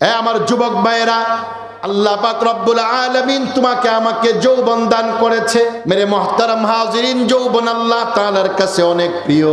এ আমার যুবক ভাইয়েরা, আল্লাহ পাক রব্বুল আলমিন তোমাকে আমাকে যৌবন দান করেছে। মেরে মহতারাম হাজিরিন, যৌবন আল্লাহ তালার কাছে অনেক প্রিয়।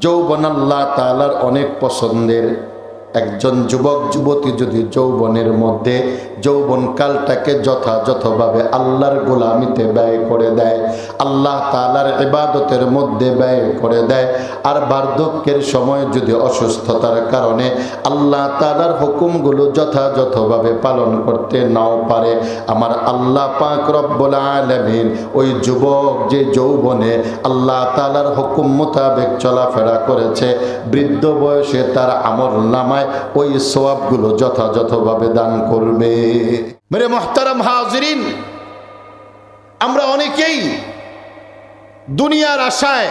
যৌবন আল্লাহ তাআলার অনেক পছন্দের। একজন যুবক, যুবতী যদি যৌবনের মধ্যে যৌবন কালটাকে যথাযথভাবে আল্লাহর গোলামিতে ব্যয় করে দেয়, আল্লাহ তালার ইবাদতের মধ্যে ব্যয় করে দেয়। আর বার্ধক্যের সময় যদি অসুস্থতার কারণে আল্লাহ তালার হুকুমগুলো যথাযথভাবে পালন করতে নাও পারে, আমার আল্লাহ পাক রব্বুল আলামিন ওই যুবক যে যৌবনে আল্লাহ তালার হুকুম মোতাবেক চলাফেরা করেছে, বৃদ্ধ বয়সে তার আমল নামায় ওই সোয়াবগুলো যথাযথভাবে দান করবে। মেরে মোহতারাম হাজরিন আমরা অনেকেই দুনিয়ার আশায়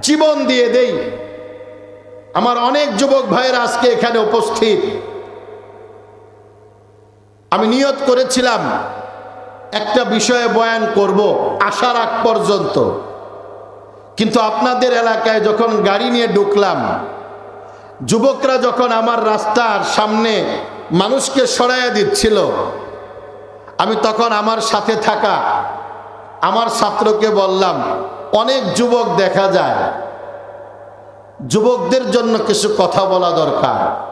জীবন দিয়ে দেই। আমার অনেক যুবক ভাইয়েরা আজকে এখানে উপস্থিত। আমি নিয়ত করেছিলাম একটা বিষয়ে বয়ান করব আসার আগ পর্যন্ত। কিন্তু আপনাদের এলাকায় যখন গাড়ি নিয়ে ঢুকলাম, যুবকরা যখন আমার রাস্তার সামনে মানুষকে সরাইয়া দিচ্ছিল। আমি তখন আমার সাথে থাকা আমার ছাত্রকে বললাম, অনেক যুবক দেখা যায়। যুবকদের জন্য কিছু কথা বলা দরকার।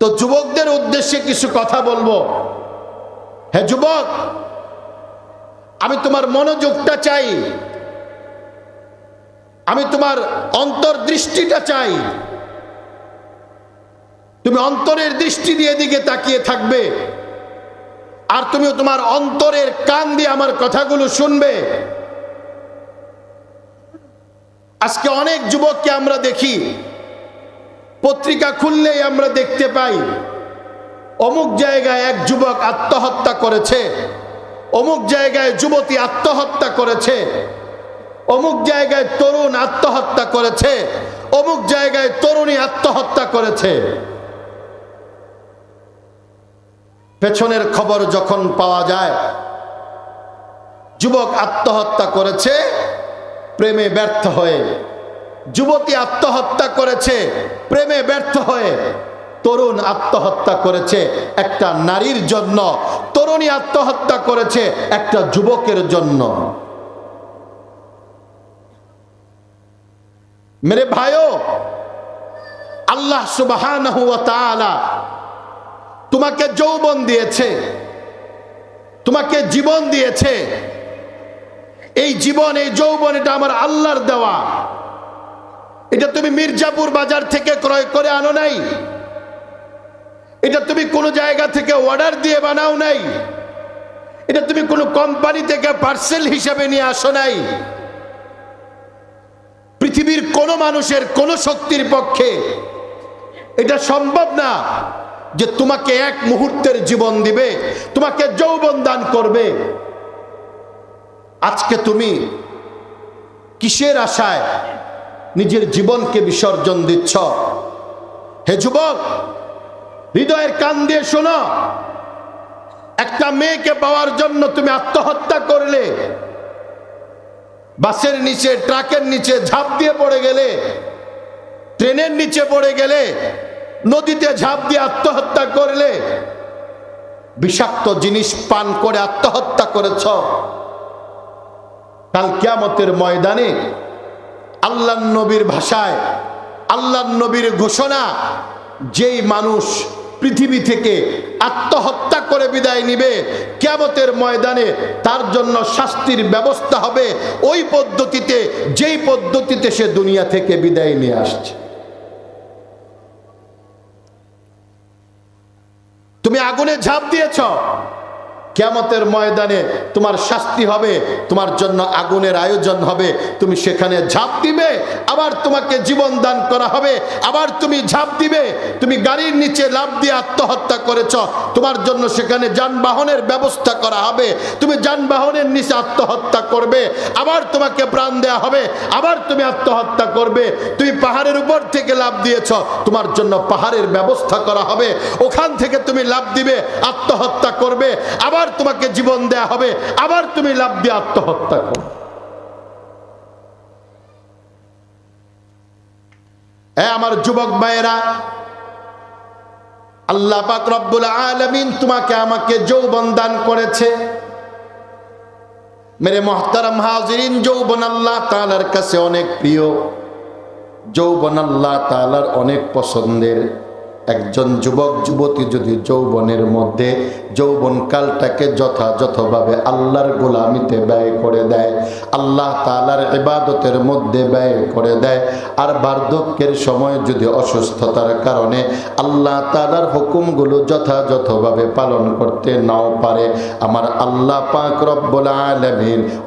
তো যুবকদের উদ্দেশ্যে কিছু কথা বলব। হ্যাঁ যুবক, আমি তোমার মনোযোগটা চাই। আমি তোমার অন্তর্দৃষ্টিটা চাই। তুমি অন্তরের দৃষ্টি দিয়ে দিকে তাকিয়ে থাকবে। আর তুমি তোমার অন্তরের কান দিয়ে আমার কথাগুলো শুনবে। আজকে অনেক যুবককে আমরা দেখি, পত্রিকা খুললেই আমরা দেখতে পাই, অমুক জায়গায় এক যুবক আত্মহত্যা করেছে, অমুক জায়গায় যুবতী আত্মহত্যা করেছে, অমুক জায়গায় তরুণ আত্মহত্যা করেছে, অমুক জায়গায় তরুণী আত্মহত্যা করেছে। পেছনের খবর যখন পাওয়া যায়, যুবক আত্মহত্যা করেছে, প্রেমে ব্যর্থ হয়ে। যুবতী আত্মহত্যা করেছে, প্রেমে ব্যর্থ হয়ে। তরুণ আত্মহত্যা করেছে একটা নারীর জন্য, তরুণী আত্মহত্যা করেছে একটা যুবকের জন্য। মেরে ভাইও, আল্লাহ সুবাহ তোমাকে যৌবন দিয়েছে, তোমাকে জীবন দিয়েছে। এই জীবন, এই যৌবন, এটা আমার আল্লাহর দেওয়া। এটা তুমি মির্জাপুর বাজার থেকে ক্রয় করে আনো নাই। এটা তুমি কোনো জায়গা থেকে অর্ডার দিয়ে বানাও নাই। এটা তুমি কোনো কোম্পানি থেকে পার্সেল হিসেবে নিয়ে আসো নাই। পৃথিবীর কোনো মানুষের কোনো শক্তির পক্ষে এটা সম্ভব না। যে তোমাকে এক মুহূর্তের জীবন দিবে, তোমাকে যৌবন দান করবে। আজকে তুমি কিসের আশায় নিজের জীবনকে বিসর্জন দিচ্ছ? হে যুবক, হৃদয়ের কান দিয়ে শোনো। একটা মেয়েকে পাওয়ার জন্য তুমি আত্মহত্যা করলে, বাসের নিচে, ট্রাকের নিচে ঝাঁপ দিয়ে পড়ে গেলে, ট্রেনের নিচে পড়ে গেলে নদীতে ঝাঁপ দিয়ে আত্মহত্যা করলে বিষাক্ত জিনিস পান করে আত্মহত্যা করেছ। কাল কিয়ামতের ময়দানে আল্লাহ নবীর ভাষায় আল্লাহ নবীর ঘোষণা, যেই মানুষ পৃথিবী থেকে আত্মহত্যা করে বিদায় নিবে কেমতের ময়দানে তার জন্য শাস্তির ব্যবস্থা হবে। ওই পদ্ধতিতে, যেই পদ্ধতিতে সে দুনিয়া থেকে বিদায় নিয়ে আসছে। তুমি আগুনে ঝাঁপ দিয়েছ। কেমতের ময়দানে তোমার শাস্তি হবে, তোমার জন্য আগুনের আয়োজন হবে। তুমি সেখানে ঝাঁপ দিবে, আবার তোমাকে জীবন দান করা হবে, আবার তুমি ঝাঁপ দিবে। তুমি গাড়ির নিচে লাভ দিয়ে আত্মহত্যা করেছ, তোমার জন্য সেখানে যানবাহনের ব্যবস্থা করা হবে। তুমি যানবাহনের নিচে আত্মহত্যা করবে, আবার তোমাকে প্রাণ দেয়া হবে, আবার তুমি আত্মহত্যা করবে। তুমি পাহাড়ের উপর থেকে লাভ দিয়েছ, তোমার জন্য পাহাড়ের ব্যবস্থা করা হবে। ওখান থেকে তুমি লাভ দিবে, আত্মহত্যা করবে, আবার আবার তোমাকে জীবন দেয়া হবে, আবার তুমি লাভ দিয়ে আত্মহত্যা করো। আমার যুবক ভাইয়েরা, আল্লাহ পাক রব্বুল আলামিন তোমাকে আমাকে যৌবন দান করেছে। মেরে মোহতারাম হাজিরিন, যৌবন আল্লাহ তাআলার কাছে অনেক প্রিয়। যৌবন আল্লাহ তালার অনেক পছন্দের। একজন যুবক, যুবতী যদি যৌবনের মধ্যে যৌবন কালটাকে যথাযথভাবে আল্লাহর গোলামিতে ব্যয় করে দেয়, আল্লাহ তালার ইবাদতের মধ্যে ব্যয় করে দেয়। আর বার্ধক্যের সময় যদি অসুস্থতার কারণে আল্লাহ তালার হুকুমগুলো যথাযথভাবে পালন করতে নাও পারে, আমার আল্লাহ পাক রব্বুল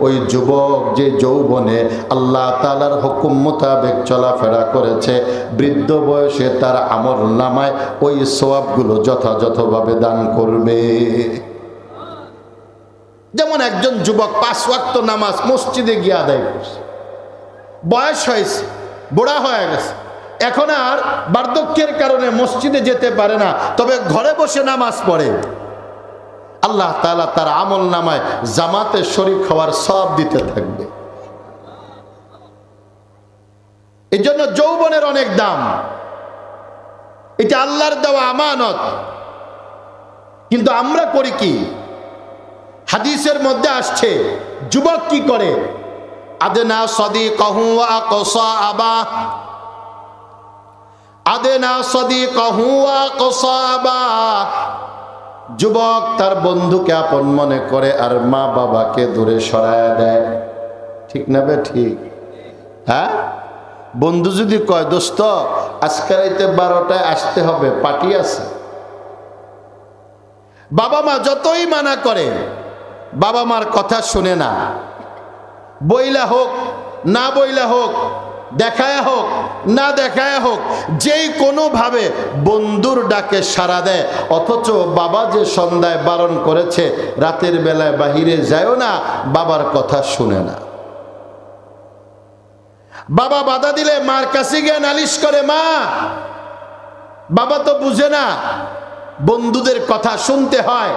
ওই যুবক যে যৌবনে আল্লাহ তালার হুকুম মোতাবেক চলাফেরা করেছে, বৃদ্ধ বয়সে তার আমল নামায় ওই সোয়াবগুলো যথাযথভাবে দান করবে। যেমন একজন যুবক পাঁচ ওয়াক্ত নামাজ মসজিদে গিয়ে আদায় করছে। বয়স হয়েছে, বুড়া হয়ে গেছে। এখন আর বার্ধক্যের কারণে মসজিদে যেতে পারে না, তবে ঘরে বসে নামাজ পড়ে। আল্লাহ তালা তার আমল নামায় জামাতে শরিক হওয়ার সব দিতে থাকবে। এই জন্য যৌবনের অনেক দাম। এটা আল্লাহর দেওয়া আমানত। কিন্তু আমরা করি কি? হাদিসের মধ্যে আসছে, যুবক কি করে? আদেনা সদি কহু আবা। আদেনা সদি কহু আবা। যুবক তার বন্ধুকে আপন মনে করে আর মা বাবাকে দূরে সরায় দেয়। ঠিক না বে ঠিক? হ্যাঁ? বন্ধু যদি কয়, দোস্ত, আজকে রাইতে বারোটায় আসতে হবে, পার্টি আছে? বাবা মা যতই মানা করে, বাবা মার কথা শুনে না। বইলা হোক, না বইলা হোক, দেখায় হোক, না দেখায় হোক, যেই কোনোভাবে বন্ধুর ডাকে সাড়া দেয়, অথচ বাবা যে সন্ধ্যায় বারণ করেছে, রাতের বেলায় বাহিরে যায়ও না, বাবার কথা শুনে না। বাবা বাধা দিলে মার কাছে গিয়ে নালিশ করে, মা, বাবা তো বুঝে না বন্ধুদের কথা শুনতে হয়,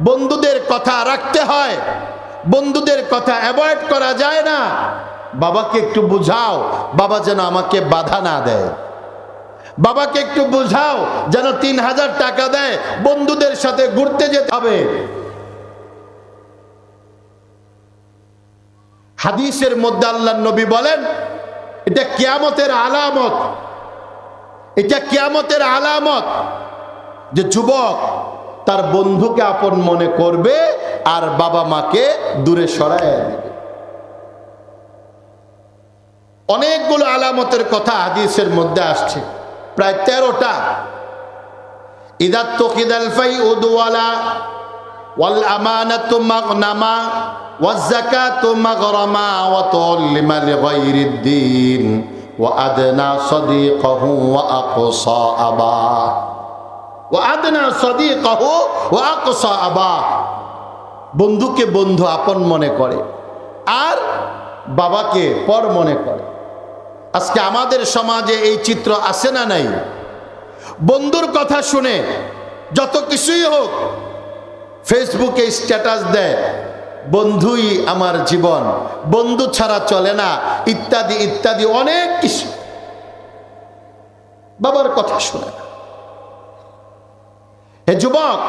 বন্ধুদের কথা রাখতে হয়, বন্ধুদের কথা অ্যাভয়েড করা যায় না। বাবাকে একটু বুঝাও, বাবা যেন আমাকে বাধা না দেয়। বাবাকে একটু বুঝাও, যেন তিন হাজার টাকা দেয়, বন্ধুদের সাথে ঘুরতে যেতে হবে। হাদিসের মধ্যে আল্লাহ নবী বলেন, এটা কিয়ামতের আলামত। এটা কিয়ামতের আলামত। যে যুবক তার বন্ধুকে আপন মনে করবে আর বাবা মাকে দূরে সরায় দেবে অনেকগুলো আলামতের কথা হাদিসের মধ্যে আসছে প্রায় তেরোটা ইদাত তকিদাল ফাই উদওয়ালা ওয়াল আমানাতু মাগনামা والزكاة مغرما وتعلم لغير الدين وأدنى صديقه وأقصى أباه বন্ধুকে বন্ধু আপন মনে করে, আর বাবাকে পর মনে করে। আজকে আমাদের সমাজে এই চিত্র আসে না নাই? বন্ধুর কথা শুনে যত কিছুই হোক ফেসবুকে স্ট্যাটাস দেয়, বন্ধুই আমার জীবন, বন্ধু ছাড়া চলে না, ইত্যাদি ইত্যাদি অনেক কিছু। বাবার কথা শুনে না। হে যুবক,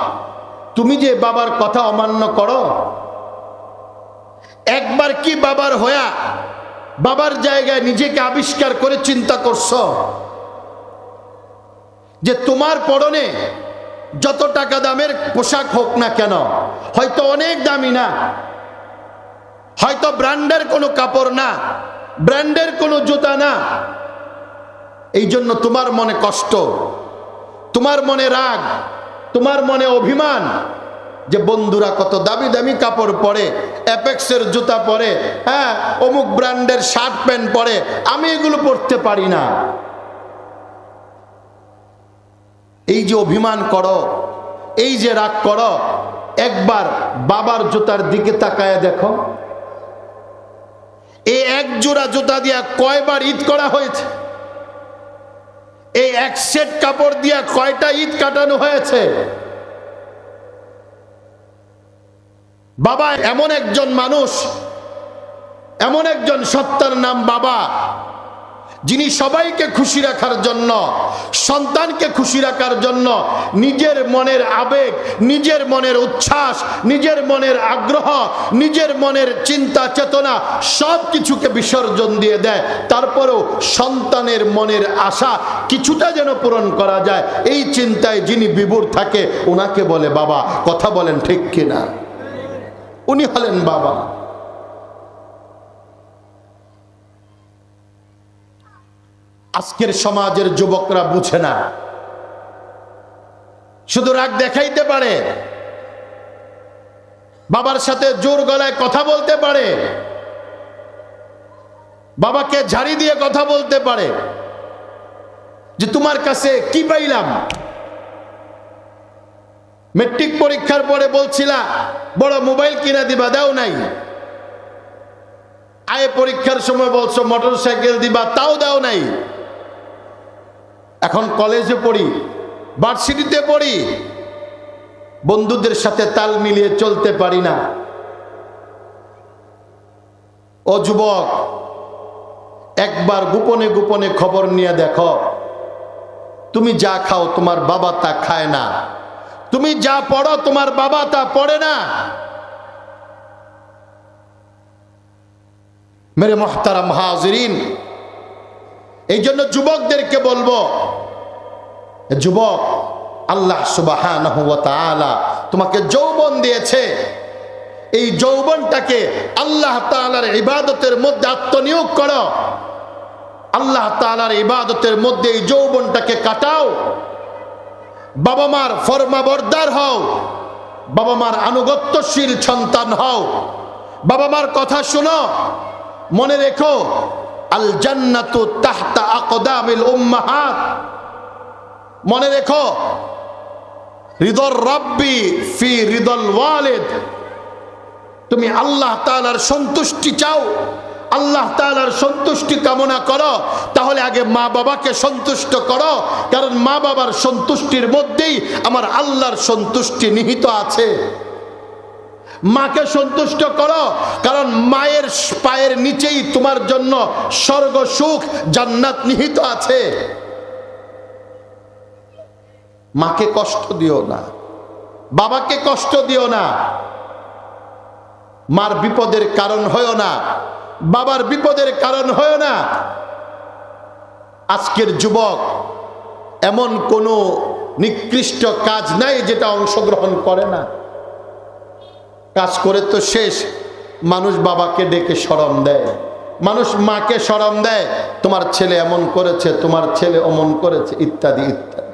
তুমি যে বাবার কথা অমান্য করো, একবার কি বাবার হয়া বাবার জায়গায় নিজেকে আবিষ্কার করে চিন্তা করছ? যে তোমার পরনে যত টাকা দামের পোশাক হোক না কেন, হয়তো অনেক দামি না, হয়তো ব্র্যান্ডের কোনো কাপড় না, ব্র্যান্ডের কোনো জুতা না। এই জন্য তোমার মনে কষ্ট, তোমার মনে রাগ তোমার মনে অভিমান যে বন্ধুরা কত দামি দামি কাপড় পরে অ্যাপেক্সের জুতা পরে হ্যাঁ অমুক ব্র্যান্ডের শার্ট প্যান্ট পরে, আমি এগুলো পরতে পারি না। এই যে অভিমান করো, এই যে রাগ করো, একবার বাবার জুতার দিকে তাকায় দেখো। এই এক জোড়া জুতা দিয়া কয়বার ঈদ করা হয়েছে? এই এক সেট কাপড় দিয়া কয়টা ঈদ কাটানো হয়েছে? বাবা, এমন একজন মানুষ, এমন একজন সত্তার নাম বাবা। যিনি সবাইকে খুশি রাখার জন্য, সন্তানকে খুশি রাখার জন্য নিজের মনের আবেগ, নিজের মনের উচ্ছ্বাস, নিজের মনের আগ্রহ, নিজের মনের চিন্তা, চেতনা সব কিছুকে বিসর্জন দিয়ে দেয়। তারপরেও সন্তানের মনের আশা কিছুটা যেন পূরণ করা যায়। এই চিন্তায় যিনি বিভোর থাকে, ওনাকে বলে বাবা, কথা বলেন ঠিক কিনা? উনি হলেন বাবা। আজকের সমাজের যুবকরা বুঝে না। শুধু রাগ দেখাইতে পারে, বাবার সাথে জোর গলায় কথা বলতে পারে, বাবাকে ঝাড়ি দিয়ে কথা বলতে পারে, যে তোমার কাছে কি পাইলাম? মেট্রিক পরীক্ষার পরে বলছিলা, বড় মোবাইল কিনা দিবা, দাও নাই। আয় পরীক্ষার সময় বলছো মোটর সাইকেল দিবা, তাও দাও নাই। এখন কলেজে পড়ি, ভার্সিটিতে পড়ি। বন্ধুদের সাথে তাল মিলিয়ে চলতে পারি না। ও যুবক, একবার গোপনে গোপনে খবর নিয়ে দেখো। তুমি যা খাও তোমার বাবা তা খায় না। তুমি যা পড়ো তোমার বাবা তা পড়ে না। মেরে মোহতারাম হাজরিন এই জন্য যুবকদেরকে বলব যুবক, আল্লাহ সুবাহ তোমাকে যৌবন দিয়েছে। এই যৌবনটাকে আল্লাহ তালার ইবাদতের মধ্যে আত্মনিয়োগ করো। আল্লাহ তালার ইবাদতের মধ্যে এই যৌবনটাকে কাটাও। বাবা মার ফরমাবরদার হও। বাবা মার আনুগত্যশীল সন্তান হও। বাবা মার কথা শোনো। মনে রেখো আল জান্নাতু তাহতা আকদামিল উম্মাহাত। মনে রেখো হৃদর রব্বি ফি হৃদল ওয়ালিদ। তুমি আল্লাহ তালার সন্তুষ্টি চাও, আল্লাহ তালার সন্তুষ্টি কামনা করো, তাহলে আগে মা বাবাকে সন্তুষ্ট করো, কারণ মা বাবার সন্তুষ্টির মধ্যেই আমার আল্লাহর সন্তুষ্টি নিহিত আছে। মাকে সন্তুষ্ট করো, কারণ মায়ের পায়ের নিচেই তোমার জন্য স্বর্গ সুখ জান্নাত নিহিত আছে। মাকে কষ্ট দিও না। বাবাকে কষ্ট দিও না। মার বিপদের কারণ হয়েও না। বাবার বিপদের কারণ হয়েও না। আজকের যুবক এমন কোনো নিকৃষ্ট কাজ নাই যেটা অংশগ্রহণ করে না। কাজ করে তো শেষ। মানুষ বাবাকে ডেকে সরম দেয়। মানুষ মাকে সরম দেয়। তোমার ছেলে এমন করেছে, তোমার ছেলে অমন করেছে, ইত্যাদি ইত্যাদি।